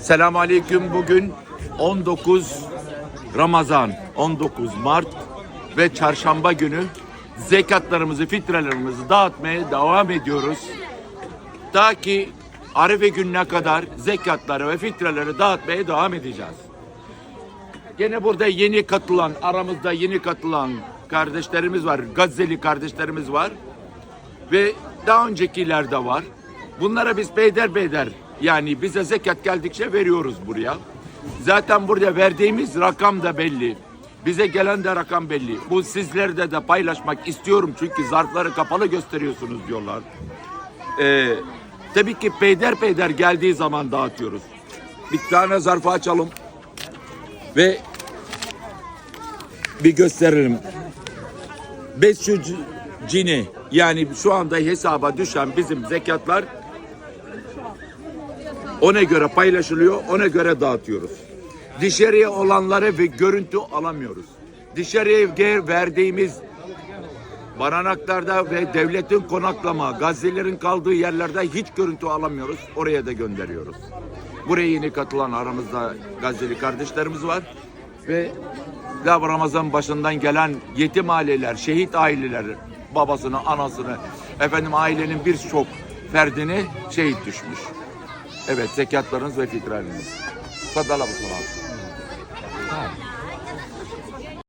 Selamun Aleyküm. Bugün 19 Ramazan, 19 Mart ve çarşamba günü zekatlarımızı, fitrelerimizi dağıtmaya devam ediyoruz. Ta ki Arife gününe kadar zekatları ve fitreleri dağıtmaya devam edeceğiz. Gene burada yeni katılan, aramızda yeni katılan kardeşlerimiz var. Gazze'li kardeşlerimiz var. Ve daha öncekiler de var. Bunlara biz beyder beyder yani bize zekat geldikçe veriyoruz buraya. Zaten burada verdiğimiz rakam da belli. Bize gelen de rakam belli. Bu sizlerde de paylaşmak istiyorum çünkü zarfları kapalı gösteriyorsunuz diyorlar. Ee, tabii ki peyder peyder geldiği zaman dağıtıyoruz. Bir tane zarfı açalım ve bir gösterelim. Beş cini yani şu anda hesaba düşen bizim zekatlar ona göre paylaşılıyor, ona göre dağıtıyoruz. Dışarıya olanları ve görüntü alamıyoruz. Dışarıya verdiğimiz baranaklarda ve devletin konaklama, gazilerin kaldığı yerlerde hiç görüntü alamıyoruz. Oraya da gönderiyoruz. Buraya yeni katılan aramızda Gazze'li kardeşlerimiz var. Ve daha Ramazan başından gelen yetim aileler, şehit aileler, babasını, anasını, efendim ailenin birçok ferdini şehit düşmüş. Evet zekatlarınız ve fitreliniz. Sadala bu